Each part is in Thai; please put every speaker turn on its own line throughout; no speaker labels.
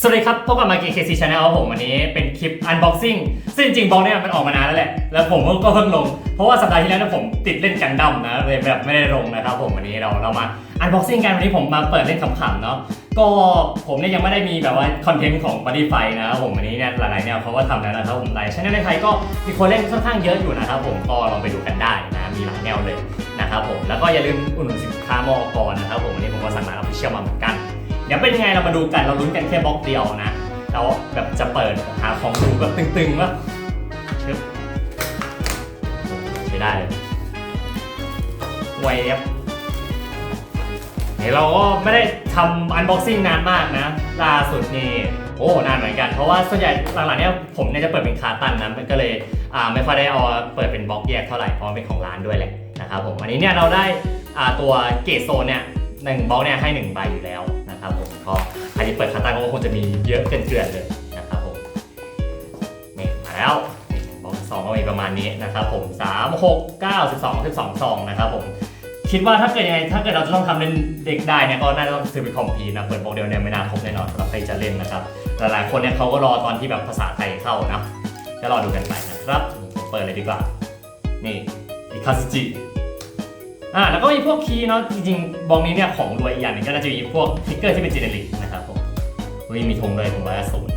สวัสดีครับ พบกับมาเก KC Channel ครับผมวันนี้เป็นคลิป unboxing ซึ่งจริงๆบล็อกเนี่ยมันออกมานานแล้วแหละ แล้วผมก็เพิ่งลง เพราะว่าสัปดาห์ที่แล้วเนี่ยผมติดเล่นกันดั้มนะเลยแบบไม่ได้ลงนะครับผมวันนี้เราเรามา unboxing กันวันนี้ผมมาเปิดเล่นขำๆเนาะก็ผมเนี่ยยังไม่ได้มีแบบว่าคอนเทนต์ของ b o d y f i นะครับผมวันนี้เนี่ยหลายๆเนี่ยเขาก็ทำแล้วนะครับผมหลายช่องในไทยก็มีคนเล่นค่อนข้างเยอะอยู่นะครับผมก็ลองไปดูกันได้นะมีหลายแนวเลยนะครับผมแล้วก็อย่าลืมอุดหนุนสินค้ามอกรนะครับผมวันนี้ผมก็สั่งร้านออฟฟิเชียลมาเหมือนกัน เดี๋ยวเป็นยังไงเรามาดูกันเราลุ้นกันแค่บล็อกเดียวนะเราแบบจะเปิดหาของดูแบบตึงๆว่าชึบใช้ได้เลยไวครับเดี๋ยเราก็ไม่ได้ทำอันบ็อกซิ่งนานมากนะล่าสุดนี่โอ้นานเหมือนกัน เพราะว่าส่วนใหญ่หลังๆเนี้ยผมเนี่ยจะเปิดเป็นคาตันนะมันก็เลยอ่าไม่ค่อยได้เอาเปิดเป็นบล็อกแยกเท่าไหร่เพราะเป็นของร้านด้วยแหละนะครับผมอันนี้เนี่ยเราได้อ่าตัวเกตโซนเนี่ยหนึ่งบล็อกเนี่ยให้หนึ่งใบอยู่แล้ว นะครับผมก็อันนี้เปิดคาตันก็คงจะมีเยอะเกินเกินเลยนะครับผมนี่มาแล้วนี่บล็อกสองก็มีประมาณนี้นะครับผมสามหกเก้าสิบสองสิบสองซองนะครับผมคิดว่าถ้าเกิดยังไงถ้าเกิดเราจะต้องทำเล่นเด็กได้เนี่ยก็น่าจะต้องซื้อเป็นคอมพีนะเปิดบล็อกเดียวเนี่ยไม่น่าครบแน่นอนสำหรับใครจะเล่นนะครับหลายๆคนเนี่ยเขาก็รอตอนที่แบบภาษาไทยเข้านะก็รอดูกันไปนะครับผมเปิดเลยดีกว่านี่อิคาซจิ อ่าแล้วก็มีพวกคีย์เนาะจริงๆบล็อกนี้เนี่ยของรวยอีกอย่างหนึงก็น่าจะมีพวกทิกเกอร์ที่เป็นเจเนริกนะครับผมเฮ้ยมีธงเลยผมว่าศูนย์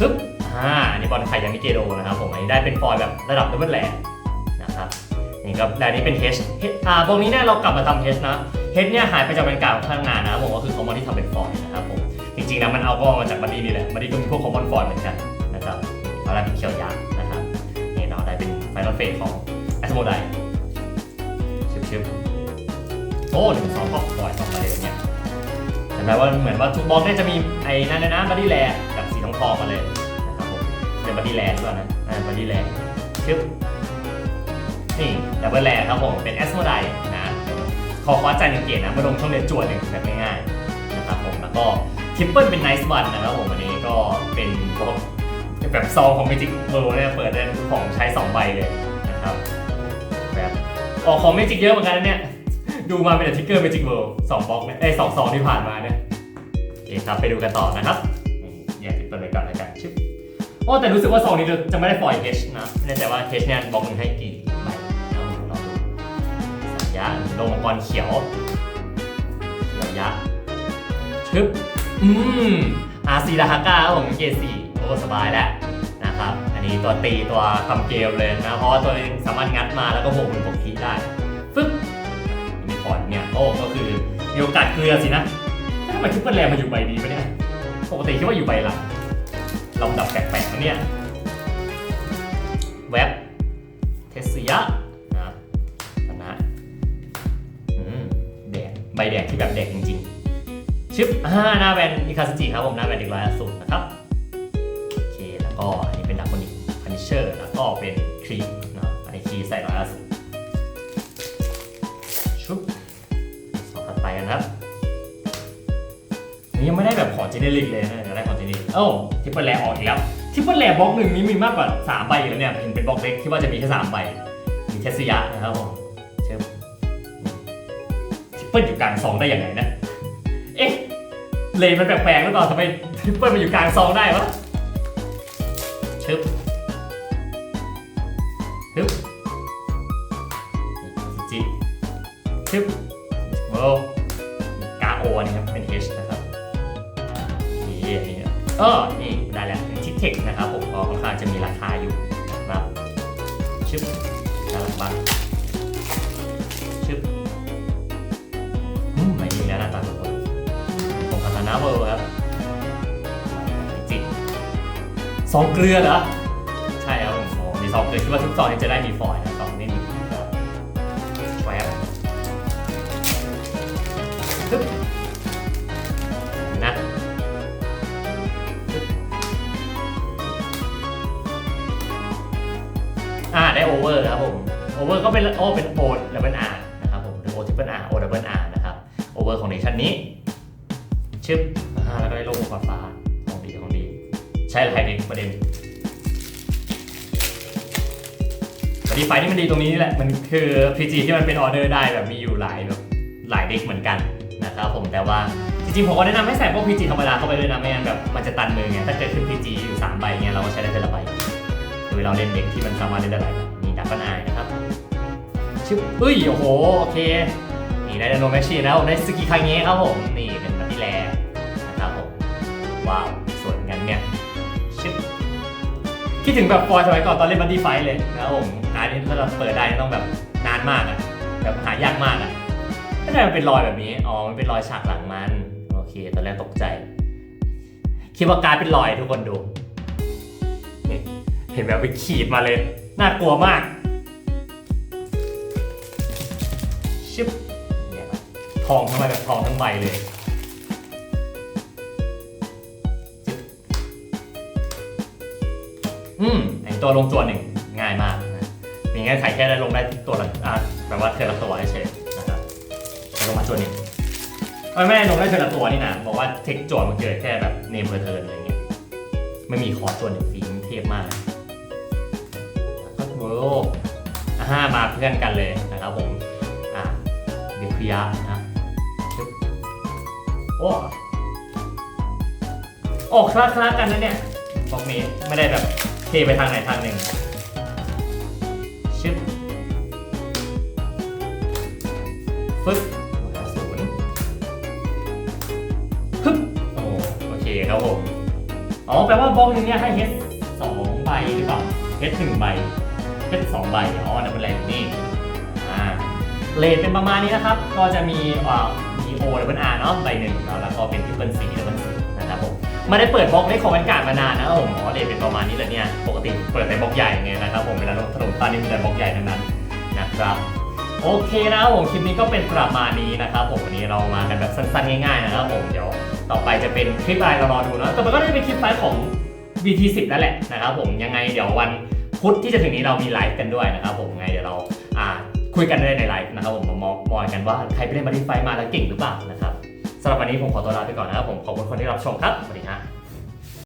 ปึ๊บอ่าอันนี้บอลไข่ยามิเกโดนะครับผมอันนี้ได้เป็นฟอยล์แบบระดับดับเบิลแลนนะครับนี่ครับและอันนี้เป็น H H อ่าตรงนี้เนี่ยเรากลับมาทำ H นะ H เนี่ยหายไปจากบรรยากาศข้างหน้านะผมก็คือคอมมอนที่ทำเป็นฟอยล์นะครับผมจริงๆนะมันเอาก็มาจากบัดดี้นี่แหละบัดดี้ก็มีพวกคอมมอนฟอยล์เหมือนกันนะครับเราได้เป็นเขียวยางนะครับนี่เราได้เป็นไฟนอลเฟสของแอสโมได โอ้หนึ่งสองก็ฟอยสองประเด็นเนี่ยเห็นไหมว่าเหมือนว่าทุกบล็อกเนี่ยจะมีไอ้นั่นนะบัดดี้แลกับสีทองทองมาเลยนะครับผมเป็นบัดดี้แลหรือเปล่านะอ่าบัดดี้แลชึบนี่ดับเบิลแลครับผมเป็นแอสโมไดนะขอคว้าใจหนึ่งเกียรตินะมาลงช่องเรียนจวนหนึ่งแบบง่ายๆนะครับผมแล้วก็ทิปเปิลเป็นไนซ์วันนะครับผมอันนี้ก็เป็นพวกแบบซองของ Magic World เนี่ยเปิดได้ของใช้2ใบเลยนะครับแบบออกของ Magic เยอะเหมือนกันนะเนี่ย ดูมาเป็นทิกเกอร์ Magic World สองบล็อกเนี่ยไอสองซองที่ผ่านมาเนี่ยโอเคครับไปดูกันต่อนะครับนี่แยกทิปเปิลไปก่อนแล้วกันชิบโอ้แต่รู้สึกว่าซองนี้จะไม่ได้ฟอยล์ H นะไม่แน่ใจว่า H เนี่ยบล็อกหนึงให้กี่ใบเราลองดูสัญญาณโดมมังกรเขียวเขียวยักษ์ชึบอืมอาซีดาฮาก้าครับผมเกซีโอ้สบายแล้วนะครับ อันนี้ตัวตีตัวทำเกมเลยนะ เพราะว่าตัวเองสามารถงัดมาแล้วก็บวกหนึ่งบวกคีได้ฟึ๊บ อร์ตเนี่ยโอ้ก็คือมีโอกาสเกลือสินะทำไมทิปเปิลแรมมาอยู่ใบนี้ปะเนี่ยปกติคิดว่าอยู่ใบหลังลำดับแปลกๆนะเนี่ยแว็บเทสยะนะชนะอืมแดงใบแดงที่แบบแดงจริงๆ ชิปอ่าหน้าแวนอิคาสจิครับผมหน้าแวนอีกร้อยสูตรนะครับ โอเค แล้วก็อันนี้เป็นดักคอนิกพันิเชอร์แล้วก็เป็นครีมนะอันนี้ครีมใส่ร้อยสูตรชุบ ครับนี่ยังไม่ได้แบบขอเจเนริกเลยนะเดี๋ยวได้ขอเจเนริกโอ้ทิปเปิลแลออกอีกแล้วทิปเปิลแลบล็อกหนึ่งนี้มีมากกว่า3ใบอยู่แล้วเนี่ยเห็นเป็นบล็อกเล็กที่ว่าจะมีแค่3ใบมีเทสยะนะครับผมเชิญทิปเปิลอยู่กลางซองได้ยังไงนะ เอ๊ะเลนมันแปลกๆหรือเปล่าทำไมทิปเปิลมาอยู่กลางซองได้วะชึบชึบจิชึบโว้ กาโอนี่ครับเป็น H นะครับนี่นี่เออนี่ได้แล้วเป็นทิกเทคนะครับผมก็ค่อนข้างจะมีราคาอยู่นะครับชึบน่ารักมากชึบอืมไม่ดีแล้วหน้าตาทุกคนของคาตานาเวิร์ครับจิตซองเกลือเหรอใช่ครับผมโอ้มีซองเกลือคิดว่าทุกซองนี้จะได้มีฟอยล์นะ อ่าได้โอเวอร์ครับผมโอเวอร์ก็เป็นโอเป็นโอดับเบิลอาร์นะครับผมหรือโอทิปเปิลอาร์โอดับเบิลอาร์นะครับโอเวอร์ของเนชั่นนี้ชึบอ่าแล้วก็ได้โลโก้ฟ้าฟ้าของดีของดี ใช่ไลน์เด็กประเด็นแต่ดีไฟนี่มันดีตรงนี้แหละ มันคือ PG ที่มันเป็นออเดอร์ได้แบบมีอยู่หลายแบบหลายเด็กเหมือนกันนะครับผมแต่ว่าจริงๆผมก็แนะนำให้ใส่พวก PG ธรรมดาเข้าไปด้วยนะไม่งั้นแบบมันจะตันมือไงถ้าเกิดขึ้น PG อยู่สามใบเงี้ยเราก็ใช้ได้แต่ละใบ โดยเราเล่นเด็กที่มันสามารถเล่นได้หลายใบนี่ดับเบิลไอนะครับชิบเอ้ยโอ้โหโอเคนี่ได้โนแมชชีนแล้วได้สกิคาเงะครับผมนี่เป็นบัตตี้แลนะครับผมว้าวสวยงั้นเนี่ยชิบคิดถึงแบบฟอยสมัยก่อนตอนเล่นบัตตี้ไฟเลยนะครับผมหาที่ถ้าเราเปิดได้ต้องแบบนานมากอะแบบหายากมากอะไม่ได้มันเป็นรอยแบบนี้อ๋อมันเป็นรอยฉากหลังมันโอเคตอนแรกตกใจคิดว่าการเป็นรอยทุกคนดู ห็นแบบไปขีดมาเลย น่ากลัวมาก ชิบเนี่ยทองทั้งใบแบบทองทั้งใบเลยอืมไอตัวลงตัวหนึ่งง่ายมากนะมีเงื่อนไขแค่ได้ลงได้ตัวละอะแบบว่าเทอละตัวเฉยนะครับแล้วลงมาตัวหนึ่งไม่ไม่ได้ลงได้เทอละตัวนี่นะบอกว่าเทคจทย์มันเกิดแค่แบบเนมเพอร์เทิร์นอะไรเงี้ยไม่มีคอร์สตัวหนึ่งฟีเทพมาก โอ้โหอ่าห้ามาเพื่อนกันเลยนะครับผมอ่าเดคุยะนะชึบโอ้โอ้คลาคลากันนะเนี่ยบล็อกนี้ไม่ได้แบบเทไปทางไหนทางหนึ่งชึบฟึ๊บศูนย์ฮึบโอ้โอเคครับผม อ๋อ แปลว่าบล็อกนึงเนี่ยให้ H สองใบหรือเปล่า H หนึ่งใบ H สองใบอ๋อนั่นเป็นแรงนี่อ่าเลทเป็นประมาณนี้นะครับ ก็จะมีอ่ามีโอดับเบิลอาร์เนาะใบหนึ่งแล้วก็เป็นทิปเปิลซีดับเบิลซีนะครับผมไม่ได้เปิดบล็อกในของบรรยากาศมานานนะผมอ๋อเลทเป็นประมาณนี้เลยเนี่ยปกติเปิดในบล็อกใหญ่ไงนะครับผมเวลาลงถนนตอนนี้มีแต่บล็อกใหญ่ทั้งนั้นนะครับโอเคนะครับผมคลิปนี้ก็เป็นประมาณนี้นะครับผมวันนี้เรามากันแบบสั้นๆง่ายๆนะครับผมเดี๋ยวต่อไปจะเป็นคลิปอะไรเรารอดูเนะแต่มันก็จะเป็นคลิปไฟล์ของ VT10 นั่นแหละนะครับผมยังไงเดี๋ยววัน พุธที่จะถึงนี้เรามีไลฟ์กันด้วยนะครับผมไงเดี๋ยวเราอ่าคุยกันได้ในไลฟ์นะครับผมมามองมอยกันว่าใครไปเล่นมาริไฟมาแล้วเก่งหรือเปล่านะครับสำหรับวันนี้ผมขอตัวลาไปก่อนนะครับผมขอบคุณคนที่รับชมครับสวัสดีครับ